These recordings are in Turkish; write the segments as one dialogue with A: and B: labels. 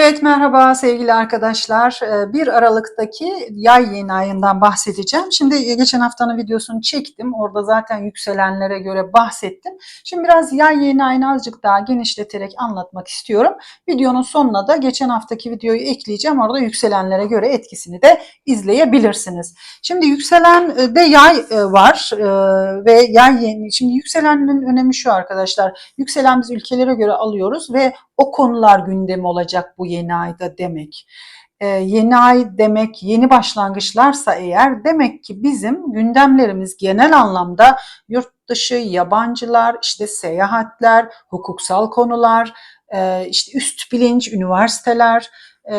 A: Evet merhaba sevgili arkadaşlar. 1 Aralık'taki yay yeni ayından bahsedeceğim. Şimdi geçen haftanın videosunu çektim. Orada zaten yükselenlere göre bahsettim. Şimdi biraz yay yeni ayını azıcık daha genişleterek anlatmak istiyorum. Videonun sonuna da geçen haftaki videoyu ekleyeceğim. Orada yükselenlere göre etkisini de izleyebilirsiniz. Şimdi yükselen de yay var ve yay yeni. Şimdi yükselenin önemi şu arkadaşlar. Yükselen biz ülkelere göre alıyoruz ve o konular gündemi olacak bu yeni ayda demek. Ee, yeni ay demek yeni başlangıçlarsa eğer demek ki bizim gündemlerimiz genel anlamda yurt dışı, yabancılar, işte seyahatler, hukuksal konular, e, işte üst bilinç, üniversiteler, e,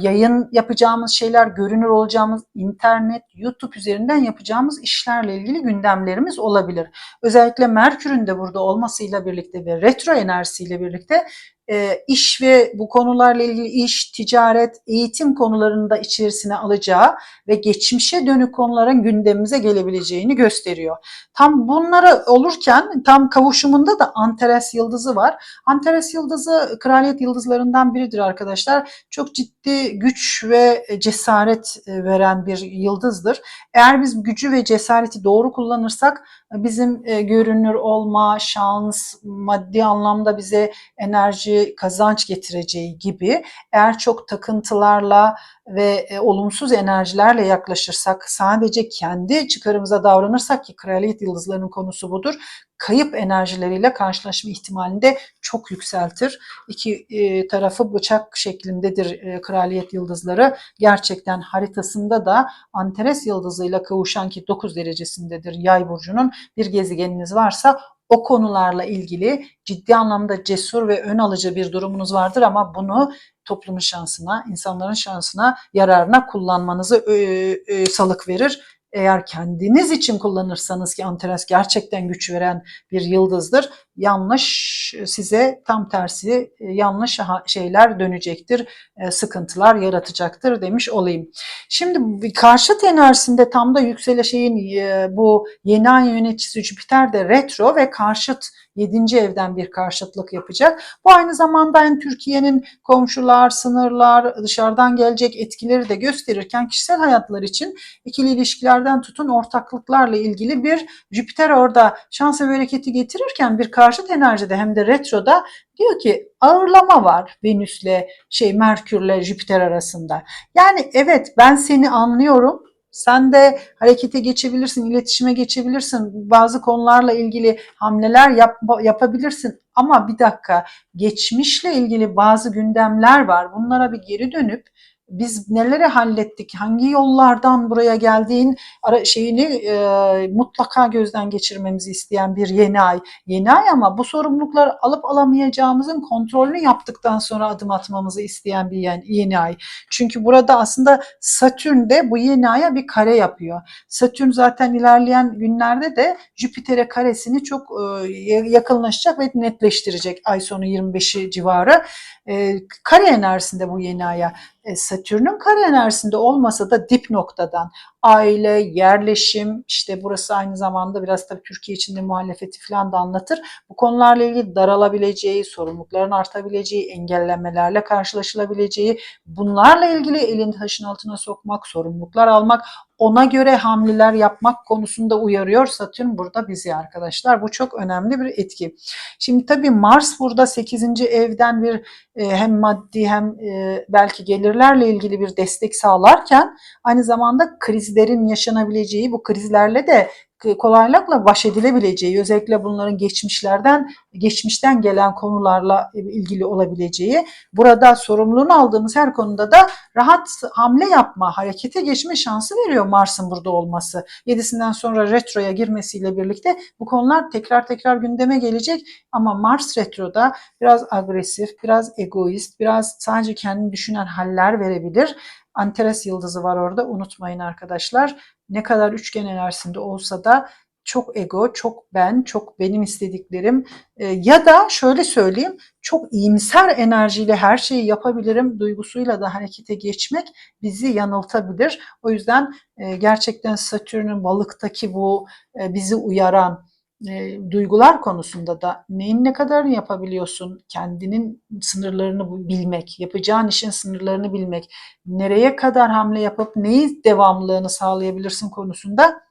A: yayın yapacağımız şeyler, görünür olacağımız internet, YouTube üzerinden yapacağımız işlerle ilgili gündemlerimiz olabilir. Özellikle Merkür'ün de burada olmasıyla birlikte ve retro enerjisiyle birlikte e, iş ve bu konularla ilgili iş, ticaret, eğitim konularını da içerisine alacağı ve geçmişe dönük konuların gündemimize gelebileceğini gösteriyor. Tam bunları olurken tam kavuşumunda da Antares yıldızı var. Antares yıldızı kraliyet yıldızlarından biridir arkadaşlar. Çok ciddi güç ve cesaret e, veren bir yıldızdır. Eğer biz gücü ve cesareti doğru kullanırsak bizim e, görünür olma, şans, maddi anlamda bize enerji, kazanç getireceği gibi eğer çok takıntılarla ve e, olumsuz enerjilerle yaklaşırsak, sadece kendi çıkarımıza davranırsak ki kraliyet yıldızlarının konusu budur, kayıp enerjileriyle karşılaşma ihtimalini de çok yükseltir. İki e, tarafı bıçak şeklindedir e, kraliyet yıldızları. Gerçekten haritasında da Antares yıldızıyla kavuşan ki 9 derecesindedir yay burcunun bir gezegeniniz varsa o konularla ilgili ciddi anlamda cesur ve ön alıcı bir durumunuz vardır ama bunu toplumun şansına, insanların şansına, yararına kullanmanızı salık verir eğer kendiniz için kullanırsanız ki Antares gerçekten güç veren bir yıldızdır. Yanlış size tam tersi e, yanlış şeyler dönecektir, e, sıkıntılar yaratacaktır demiş olayım. Şimdi karşıt enerjisinde tam da yükselişin e, bu yeni ay yöneticisi Jüpiter de retro ve karşıt 7. evden bir karşıtlık yapacak. Bu aynı zamanda yani Türkiye'nin komşular, sınırlar, dışarıdan gelecek etkileri de gösterirken kişisel hayatlar için ikili ilişkilerden tutun ortaklıklarla ilgili bir Jüpiter orada şans ve bereketi getirirken bir karşıt enerjide hem de retroda diyor ki ağırlama var Venüs'le şey Merkür'le Jüpiter arasında. Yani evet ben seni anlıyorum sen de harekete geçebilirsin, iletişime geçebilirsin, bazı konularla ilgili hamleler yap, yapabilirsin. Ama bir dakika, geçmişle ilgili bazı gündemler var. Bunlara bir geri dönüp biz neleri hallettik, hangi yollardan buraya geldiğin şeyini e, mutlaka gözden geçirmemizi isteyen bir yeni ay. Yeni ay ama bu sorumlulukları alıp alamayacağımızın kontrolünü yaptıktan sonra adım atmamızı isteyen bir yeni, yeni ay. Çünkü burada aslında Satürn de bu yeni aya bir kare yapıyor. Satürn zaten ilerleyen günlerde de Jüpiter'e karesini çok e, yakınlaşacak ve netleştirecek ay sonu 25'i civarı. E, kare enerjisinde bu yeni aya. E, Satürn'ün kare enerjisinde olmasa da dip noktadan aile, yerleşim, işte burası aynı zamanda biraz tabii Türkiye içinde muhalefeti falan da anlatır. Bu konularla ilgili daralabileceği, sorumlulukların artabileceği, engellemelerle karşılaşılabileceği, bunlarla ilgili elini taşın altına sokmak, sorumluluklar almak, ona göre hamleler yapmak konusunda uyarıyor Satürn burada bizi arkadaşlar. Bu çok önemli bir etki. Şimdi tabii Mars burada 8. evden bir e, hem maddi hem e, belki gelirlerle ilgili bir destek sağlarken aynı zamanda krizlerin yaşanabileceği bu krizlerle de kolaylıkla baş edilebileceği, özellikle bunların geçmişlerden, geçmişten gelen konularla ilgili olabileceği, burada sorumluluğunu aldığımız her konuda da rahat hamle yapma, harekete geçme şansı veriyor Mars'ın burada olması. Yedisinden sonra retroya girmesiyle birlikte bu konular tekrar tekrar gündeme gelecek ama Mars retroda biraz agresif, biraz egoist, biraz sadece kendini düşünen haller verebilir. Antares yıldızı var orada unutmayın arkadaşlar. Ne kadar üçgen enerjisinde olsa da çok ego, çok ben, çok benim istediklerim e, ya da şöyle söyleyeyim çok iyimser enerjiyle her şeyi yapabilirim duygusuyla da harekete geçmek bizi yanıltabilir. O yüzden e, gerçekten Satürn'ün balıktaki bu e, bizi uyaran e, duygular konusunda da neyin ne kadarını yapabiliyorsun, kendinin sınırlarını bilmek, yapacağın işin sınırlarını bilmek, nereye kadar hamle yapıp neyi devamlılığını sağlayabilirsin konusunda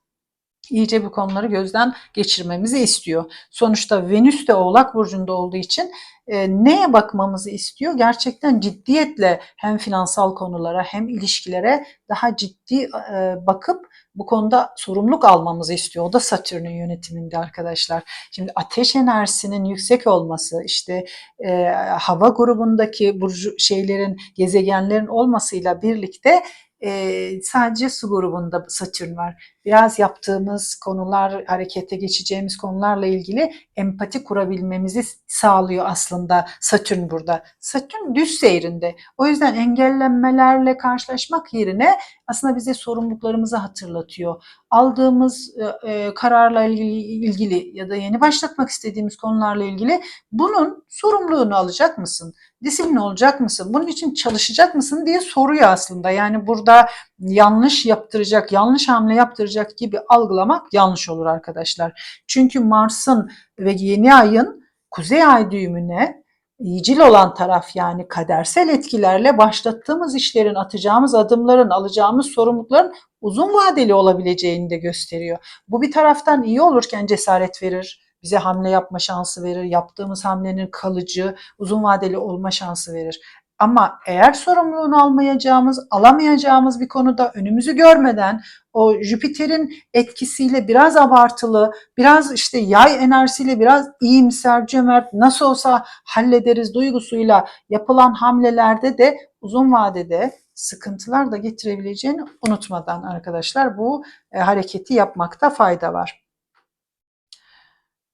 A: iyice bu konuları gözden geçirmemizi istiyor. Sonuçta Venüs de Oğlak Burcu'nda olduğu için e, neye bakmamızı istiyor? Gerçekten ciddiyetle hem finansal konulara hem ilişkilere daha ciddi e, bakıp bu konuda sorumluluk almamızı istiyor. O da Satürn'ün yönetiminde arkadaşlar. Şimdi ateş enerjisinin yüksek olması, işte e, hava grubundaki burcu şeylerin, gezegenlerin olmasıyla birlikte e, sadece su grubunda Satürn var. Biraz yaptığımız konular, harekete geçeceğimiz konularla ilgili empati kurabilmemizi sağlıyor aslında Satürn burada. Satürn düz seyrinde. O yüzden engellenmelerle karşılaşmak yerine aslında bize sorumluluklarımızı hatırlatıyor. Aldığımız e, e, kararla ilgili, ilgili ya da yeni başlatmak istediğimiz konularla ilgili bunun sorumluluğunu alacak mısın? Disiplin olacak mısın? Bunun için çalışacak mısın diye soruyor aslında. Yani burada yanlış yaptıracak, yanlış hamle yaptıracak gibi algılamak yanlış olur arkadaşlar. Çünkü Mars'ın ve yeni ayın kuzey ay düğümüne iyicil olan taraf yani kadersel etkilerle başlattığımız işlerin, atacağımız adımların, alacağımız sorumlulukların uzun vadeli olabileceğini de gösteriyor. Bu bir taraftan iyi olurken cesaret verir, bize hamle yapma şansı verir, yaptığımız hamlenin kalıcı, uzun vadeli olma şansı verir. Ama eğer sorumluluğunu almayacağımız, alamayacağımız bir konuda önümüzü görmeden o Jüpiter'in etkisiyle biraz abartılı, biraz işte yay enerjisiyle biraz iyimser, cömert, nasıl olsa hallederiz duygusuyla yapılan hamlelerde de uzun vadede sıkıntılar da getirebileceğini unutmadan arkadaşlar bu e, hareketi yapmakta fayda var.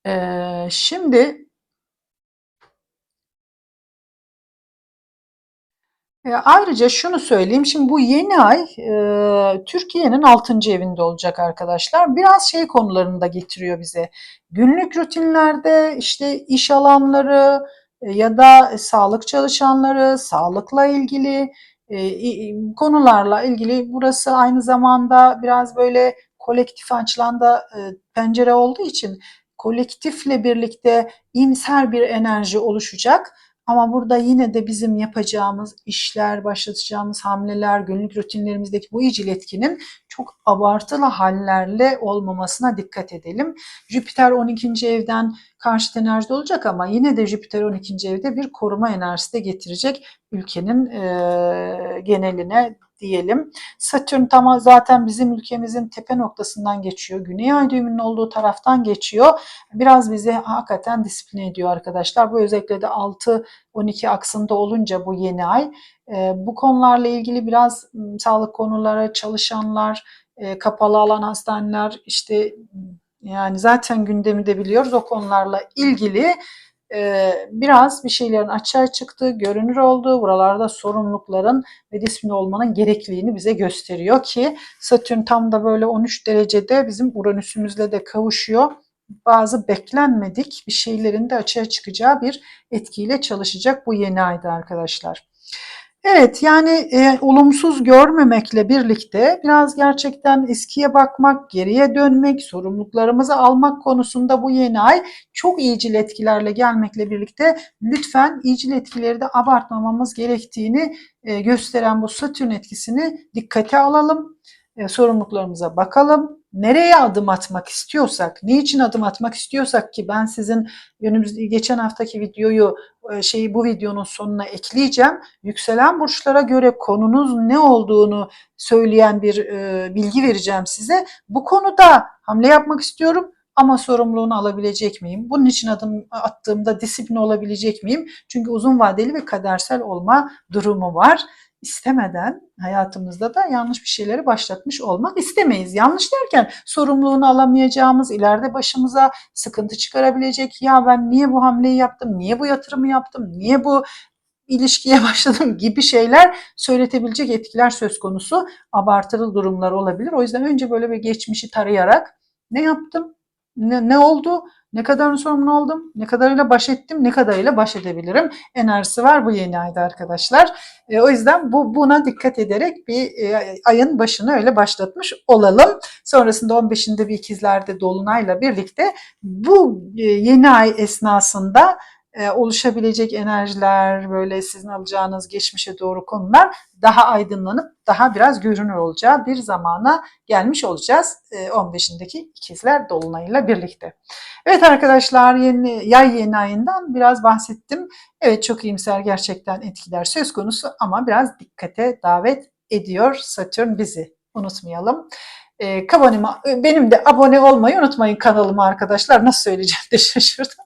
A: E, şimdi E, ayrıca şunu söyleyeyim, şimdi bu yeni ay e, Türkiye'nin 6. evinde olacak arkadaşlar. Biraz şey konularını da getiriyor bize. Günlük rutinlerde işte iş alanları e, ya da sağlık çalışanları, sağlıkla ilgili e, konularla ilgili burası aynı zamanda biraz böyle kolektif açılan da e, pencere olduğu için kolektifle birlikte imser bir enerji oluşacak ama burada yine de bizim yapacağımız işler, başlatacağımız hamleler, günlük rutinlerimizdeki bu icil etkinin çok abartılı hallerle olmamasına dikkat edelim. Jüpiter 12. evden karşıt enerjide olacak ama yine de Jüpiter 12. evde bir koruma enerjisi de getirecek ülkenin e, geneline diyelim. Satürn tam zaten bizim ülkemizin tepe noktasından geçiyor. Güney ay düğümünün olduğu taraftan geçiyor. Biraz bizi hakikaten disipline ediyor arkadaşlar. Bu özellikle de 6-12 aksında olunca bu yeni ay. E, bu konularla ilgili biraz sağlık konuları, çalışanlar, e, kapalı alan hastaneler işte yani zaten gündemi de biliyoruz o konularla ilgili biraz bir şeylerin açığa çıktığı, görünür olduğu, buralarda sorumlulukların ve disiplin olmanın gerekliliğini bize gösteriyor ki Satürn tam da böyle 13 derecede bizim Uranüs'ümüzle de kavuşuyor. Bazı beklenmedik bir şeylerin de açığa çıkacağı bir etkiyle çalışacak bu yeni ayda arkadaşlar. Evet yani e, olumsuz görmemekle birlikte biraz gerçekten eskiye bakmak, geriye dönmek, sorumluluklarımızı almak konusunda bu yeni ay çok iyicil etkilerle gelmekle birlikte lütfen iyicil etkileri de abartmamamız gerektiğini e, gösteren bu Satürn etkisini dikkate alalım. E, sorumluluklarımıza bakalım nereye adım atmak istiyorsak, niçin adım atmak istiyorsak ki ben sizin önümüz geçen haftaki videoyu e, şeyi bu videonun sonuna ekleyeceğim. Yükselen burçlara göre konunuz ne olduğunu söyleyen bir e, bilgi vereceğim size. Bu konuda hamle yapmak istiyorum ama sorumluluğunu alabilecek miyim? Bunun için adım attığımda disiplin olabilecek miyim? Çünkü uzun vadeli ve kadersel olma durumu var istemeden hayatımızda da yanlış bir şeyleri başlatmış olmak istemeyiz. Yanlış derken sorumluluğunu alamayacağımız, ileride başımıza sıkıntı çıkarabilecek, ya ben niye bu hamleyi yaptım, niye bu yatırımı yaptım, niye bu ilişkiye başladım gibi şeyler söyletebilecek etkiler söz konusu abartılı durumlar olabilir. O yüzden önce böyle bir geçmişi tarayarak ne yaptım, ne, ne oldu? Ne kadarını sorumlu oldum? Ne kadarıyla baş ettim? Ne kadarıyla baş edebilirim? Enerjisi var bu yeni ayda arkadaşlar. E, o yüzden bu buna dikkat ederek bir e, ayın başını öyle başlatmış olalım. Sonrasında 15'inde bir ikizlerde dolunayla birlikte bu e, yeni ay esnasında e, oluşabilecek enerjiler, böyle sizin alacağınız geçmişe doğru konular daha aydınlanıp daha biraz görünür olacağı bir zamana gelmiş olacağız. E, 15'indeki ikizler dolunayıyla birlikte. Evet arkadaşlar yeni yay yeni ayından biraz bahsettim. Evet çok iyimser gerçekten etkiler söz konusu ama biraz dikkate davet ediyor Satürn bizi. Unutmayalım. E, kabonima, benim de abone olmayı unutmayın kanalıma arkadaşlar. Nasıl söyleyeceğim de şaşırdım.